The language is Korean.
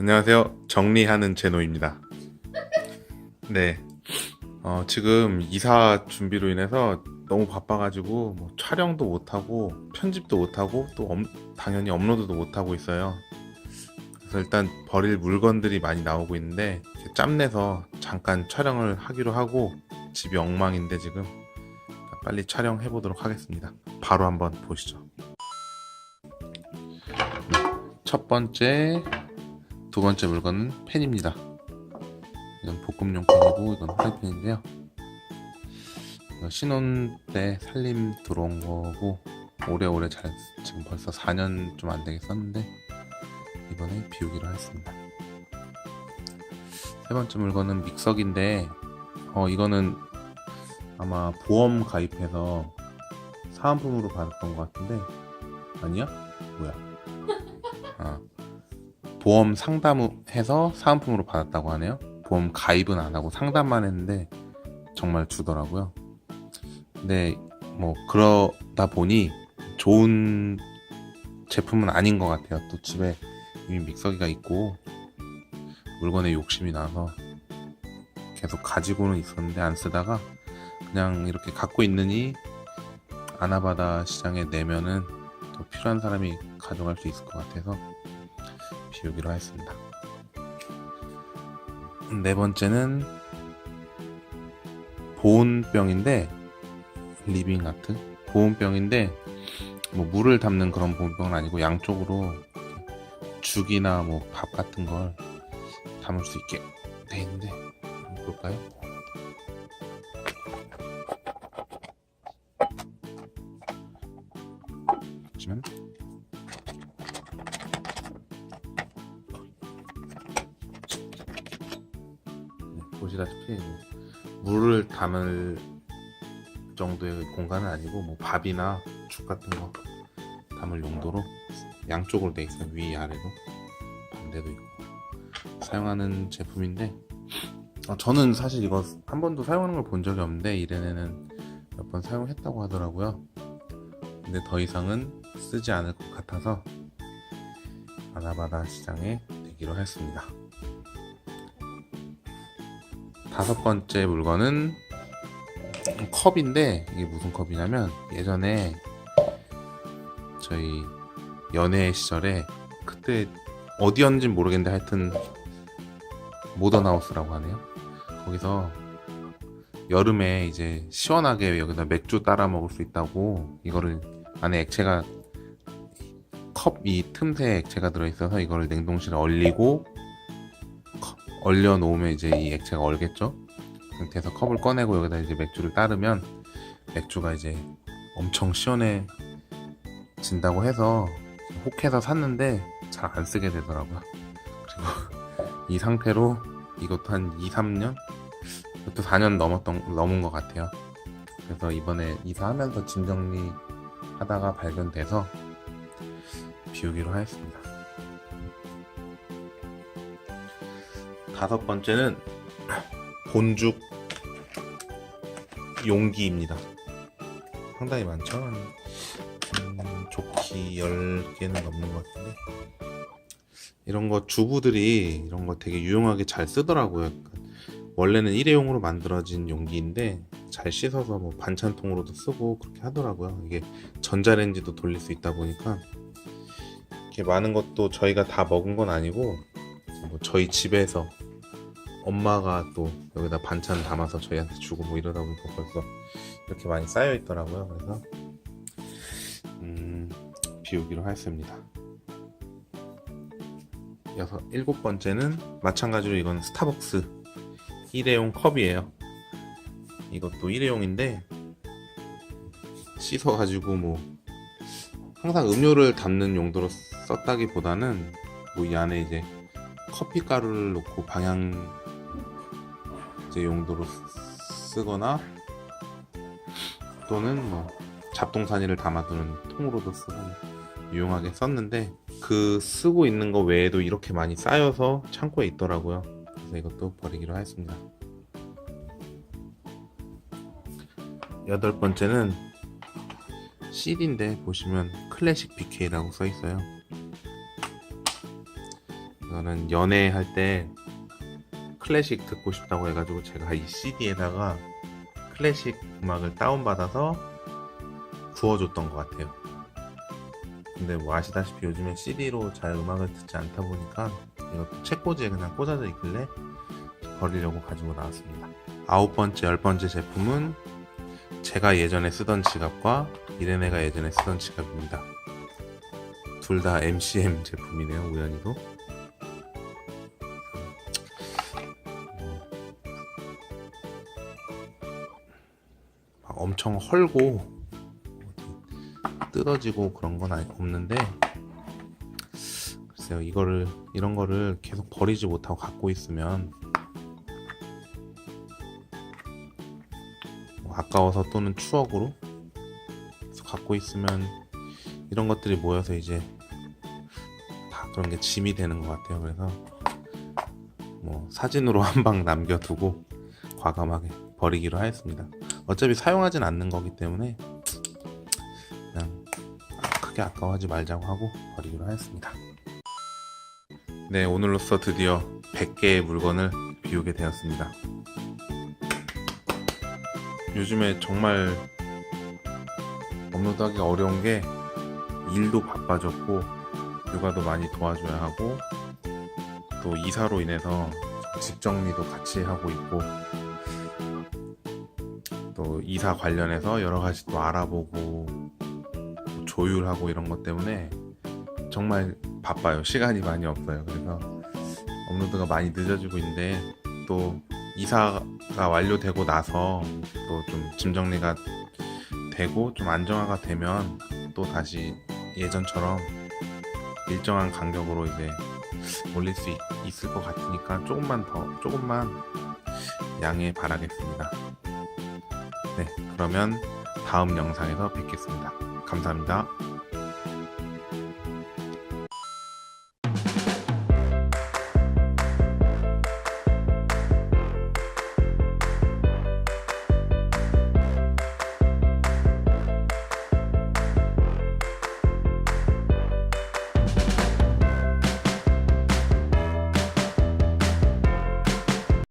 안녕하세요. 정리하는 제노입니다. 네. 어, 지금 이사 준비로 인해서 너무 바빠가지고 뭐 촬영도 못하고 편집도 못하고 또 업- 당연히 업로드도 못하고 있어요. 그래서 일단 버릴 물건들이 많이 나오고 있는데 짬내서 잠깐 촬영을 하기로 하고 집이 엉망인데 지금 빨리 촬영해 보도록 하겠습니다. 바로 한번 보시죠. 첫 번째, 두 번째 물건은 팬입니다. 이건 볶음용 팬이고 이건 프라이팬인데요. 신혼 때 살림 들어온 거고 오래오래 잘 지금 벌써 4년 좀 안 되게 썼는데 이번에 비우기로 했습니다. 세 번째 물건은 믹서기인데 어 이거는 아마 보험 가입해서 사은품으로 받았던 것 같은데 아니야? 뭐야? 아, 보험 상담해서 사은품으로 받았다고 하네요. 보험 가입은 안 하고 상담만 했는데 정말 주더라고요. 근데 뭐 그러다 보니 좋은 제품은 아닌 것 같아요. 또 집에 이미 믹서기가 있고 물건에 욕심이 나서 계속 가지고는 있었는데 안 쓰다가 그냥 이렇게 갖고 있느니 아나바다 시장에 내면은 더 필요한 사람이 가져갈 수 있을 것 같아서 비우기로 했습니다. 네 번째는 보온병인데 리빙 아트 보온병인데 뭐 물을 담는 그런 보온병은 아니고 양쪽으로 죽이나 뭐 밥 같은 걸 담을 수 있게 돼 있는데 한번 볼까요? 보시면 보시다시피 물을 담을 정도의 공간은 아니고 뭐 밥이나 죽 같은 거 담을 용도로 양쪽으로 돼 있어요. 위 아래로. 반대도 있고. 사용하는 제품인데 어, 저는 사실 이거 한 번도 사용하는 걸 본 적이 없는데 이래네는 몇 번 사용했다고 하더라고요. 근데 더 이상은 쓰지 않을 것 같아서 아나바다 시장에 내기로 했습니다 다섯 번째 물건은 컵인데 이게 무슨 컵이냐면 예전에 저희 연애 시절에 그때 어디였는지 모르겠는데 하여튼 모던하우스라고 하네요. 거기서 여름에 이제 시원하게 여기다 맥주 따라 먹을 수 있다고 이거를 안에 액체가 컵 이 틈새에 액체가 들어있어서 이거를 냉동실에 얼리고 컵- 얼려 놓으면 이제 이 액체가 얼겠죠. 그 상태에서 컵을 꺼내고 여기다 이제 맥주를 따르면 맥주가 이제 엄청 시원해진다고 해서 혹해서 샀는데 잘 안 쓰게 되더라고요. 그리고 이 상태로 이것도 한 2, 3년? 이것도 4년 넘었던, 넘은 것 같아요. 그래서 이번에 이사하면서 짐 정리 하다가 발견돼서 비우기로 하였습니다. 다섯 번째는 본죽 용기입니다. 상당히 많죠? 한, 음, 조끼 10개는 넘는 것 같은데. 이런 거 주부들이 이런 거 되게 유용하게 잘 쓰더라고요. 약간 원래는 일회용으로 만들어진 용기인데 잘 씻어서 뭐 반찬통으로도 쓰고 그렇게 하더라고요. 이게 전자레인지도 돌릴 수 있다 보니까 이렇게 많은 것도 저희가 다 먹은 건 아니고 뭐 저희 집에서 엄마가 또 여기다 반찬 담아서 저희한테 주고 뭐 이러다 보니까 벌써 이렇게 많이 쌓여 있더라고요. 그래서 음, 비우기로 했습니다. 여섯 일곱 번째는 마찬가지로 이건 스타벅스 일회용 컵이에요. 이것도 일회용인데 씻어가지고 뭐 항상 음료를 담는 용도로 썼다기보다는 뭐 이 안에 이제 커피 가루를 넣고 방향 이제 용도로 쓰거나 또는 뭐 잡동사니를 담아두는 통으로도 쓰고 유용하게 썼는데 그 쓰고 있는 거 외에도 이렇게 많이 쌓여서 창고에 있더라고요. 그래서 이것도 버리기로 했습니다. 여덟 번째는 CD인데 보시면 클래식 BK라고 써 있어요. 이거는 연애할 때 클래식 듣고 싶다고 해가지고 제가 이 CD에다가 클래식 음악을 다운받아서 구워줬던 것 같아요. 근데 뭐 아시다시피 요즘에 CD로 잘 음악을 듣지 않다 보니까 이것도 책꽂이에 그냥 꽂아져 있길래 버리려고 가지고 나왔습니다. 아홉 번째, 열 번째 제품은 제가 예전에 쓰던 지갑과 이레네가 예전에 쓰던 지갑입니다. 둘 다 MCM 제품이네요, 우연히도. 엄청 헐고 뜯어지고 그런 건 없는데 글쎄요 이거를 이런 거를 계속 버리지 못하고 갖고 있으면 뭐 아까워서 또는 추억으로 갖고 있으면 이런 것들이 모여서 이제 다 그런 게 짐이 되는 것 같아요. 그래서 뭐 사진으로 한 방 남겨두고 과감하게 버리기로 하였습니다 어차피 사용하진 않는 거기 때문에 그냥 크게 아까워하지 말자고 하고 버리기로 하였습니다. 네, 오늘로써 드디어 100개의 물건을 비우게 되었습니다. 요즘에 정말 업로드하기가 어려운 게 일도 바빠졌고 육아도 많이 도와줘야 하고 또 이사로 인해서 집 정리도 같이 하고 있고 또 이사 관련해서 여러 가지 또 알아보고 또 조율하고 이런 것 때문에 정말 바빠요. 시간이 많이 없어요. 그래서 업로드가 많이 늦어지고 있는데 또 이사가 완료되고 나서 또 좀 짐 정리가 되고 좀 안정화가 되면 또 다시 예전처럼 일정한 간격으로 이제 올릴 수 있, 있을 것 같으니까 조금만 더 조금만 양해 바라겠습니다. 네, 그러면 다음 영상에서 뵙겠습니다. 감사합니다.